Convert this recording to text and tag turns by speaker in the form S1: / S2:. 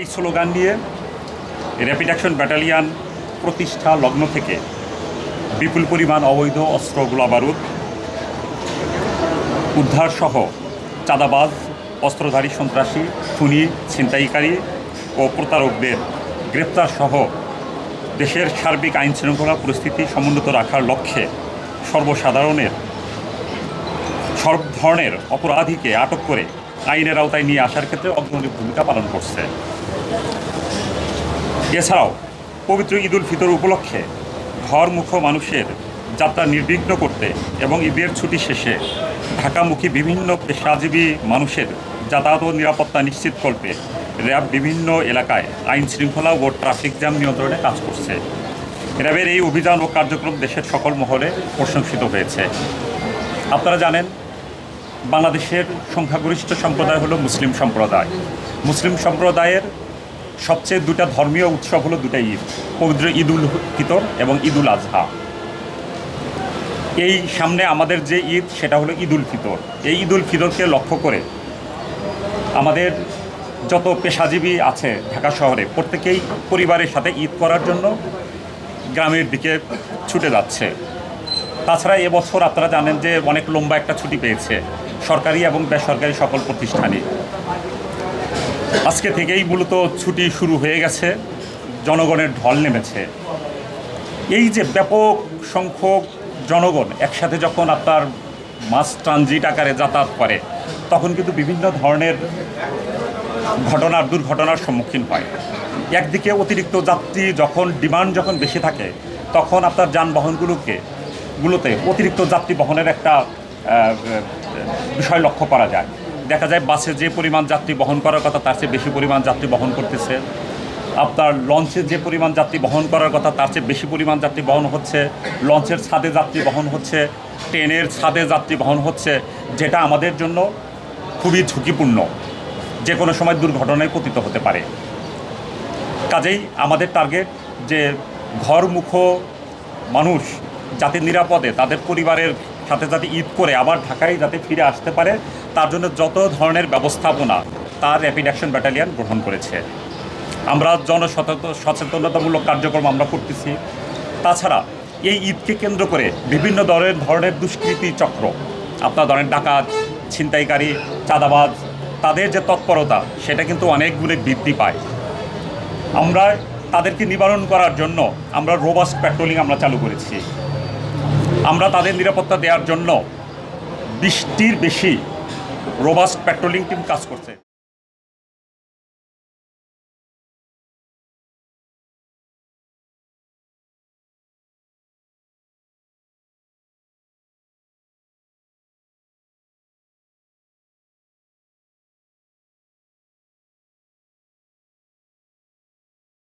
S1: এই স্লোগান নিয়ে rapid action battalion প্রতিষ্ঠা লগ্ন থেকে বিপুল পরিমাণ অবৈধ অস্ত্র গোলা বারুদ উদ্ধার সহ চাঁদাবাজ, অস্ত্রধারী সন্ত্রাসী, খুনি, ছিনতাইকারী ও প্রতারকদের গ্রেপ্তার সহ দেশের সার্বিক আইন শৃঙ্খলা পরিস্থিতি সমুন্নত রাখার লক্ষ্যে সর্বসাধারণের সব ধরনের অপরাধীকে আটক করে আইনের আওতায় নিয়ে আসার ক্ষেত্রে অগ্রণী ভূমিকা পালন করছে। এছাড়াও পবিত্র ঈদুল ফিতর উপলক্ষে ঘরমুখ মানুষের যাত্রা নির্বিঘ্ন করতে এবং ঈদের ছুটি শেষে ঢাকামুখী বিভিন্ন পেশাজীবী মানুষের যাতায়াত ও নিরাপত্তা নিশ্চিত করতে র্যাব বিভিন্ন এলাকায় আইন শৃঙ্খলা ও ট্রাফিক জ্যাম নিয়ন্ত্রণে কাজ করছে। র্যাবের এই অভিযান ও কার্যক্রম দেশের সকল মহলে প্রশংসিত হয়েছে। আপনারা জানেন, বাংলাদেশের সংখ্যাগরিষ্ঠ সম্প্রদায় হলো মুসলিম সম্প্রদায়। মুসলিম সম্প্রদায়ের সবচেয়ে দুটা ধর্মীয় উৎসব হলো দুটা ঈদ, পবিত্র ঈদ উল ফিতর এবং ঈদ উল আজহা। এই সামনে আমাদের যে ঈদ, সেটা হলো ঈদ উল ফিতর। এই ঈদ উল ফিতরকে লক্ষ্য করে আমাদের যত পেশাজীবী আছে ঢাকা শহরে, প্রত্যেকেই পরিবারের সাথে ঈদ করার জন্য গ্রামের দিকে ছুটে যাচ্ছে। তাছাড়া এবছর আপনারা জানেন যে অনেক লম্বা একটা ছুটি পেয়েছে, সরকারি এবং বেসরকারি সকল প্রতিষ্ঠানই আজকে থেকেই মূলত ছুটি শুরু হয়ে গেছে, জনগণের ঢল নেমেছে। এই যে ব্যাপক সংখ্যক জনগণ একসাথে যখন আপনার মাস ট্রানজিট আকারে যাতায়াত করে, তখন কিন্তু বিভিন্ন ধরনের ঘটনার দুর্ঘটনার সম্মুখীন হয়। একদিকে অতিরিক্ত যাত্রী যখন ডিমান্ড যখন বেশি থাকে, তখন আপনার যানবাহনগুলোকে গুলোতে অতিরিক্ত যাত্রী বহনের একটা বিষয় লক্ষ্য করা যায়। দেখা যায় বাসে যে পরিমাণ যাত্রী বহন করার কথা, তার চেয়ে বেশি পরিমাণ যাত্রী বহন করতেছে। আপনার লঞ্চে যে পরিমাণ যাত্রী বহন করার কথা, তার চেয়ে বেশি পরিমাণ যাত্রী বহন হচ্ছে। লঞ্চের ছাদে যাত্রী বহন হচ্ছে, ট্রেনের ছাদে যাত্রী বহন হচ্ছে, যেটা আমাদের জন্য খুবই ঝুঁকিপূর্ণ। যে কোনো সময় দুর্ঘটনায় পতিত হতে পারে। কাজেই আমাদের টার্গেট যে ঘরমুখ মানুষ যাতে নিরাপদে তাদের পরিবারের সাথে যাতে ঈদ করে আবার ঢাকায় যাতে ফিরে আসতে পারে তার জন্য যত ধরনের ব্যবস্থাপনা তার র্যাপিড অ্যাকশন ব্যাটালিয়ান গ্রহণ করেছে। আমরা জনসচেতন সচেতনতামূলক কার্যক্রম আমরা করতেছি। তাছাড়া এই ঈদকে কেন্দ্র করে বিভিন্ন ধরনের ধরনের দুষ্কৃতি চক্র, আপনার ধরেন ডাকাত, ছিনতাইকারী, চাঁদাবাজ, তাদের যে তৎপরতা, সেটা কিন্তু অনেক গুণে বৃদ্ধি পায়। আমরা তাদেরকে নিবারণ করার জন্য আমরা রোবাস্ট পেট্রোলিং আমরা চালু করেছি। আমরা তাদের নিরাপত্তা দেওয়ার জন্য বৃষ্টির বেশি রোবাস্ট পেট্রোলিং টিম কাজ করছে।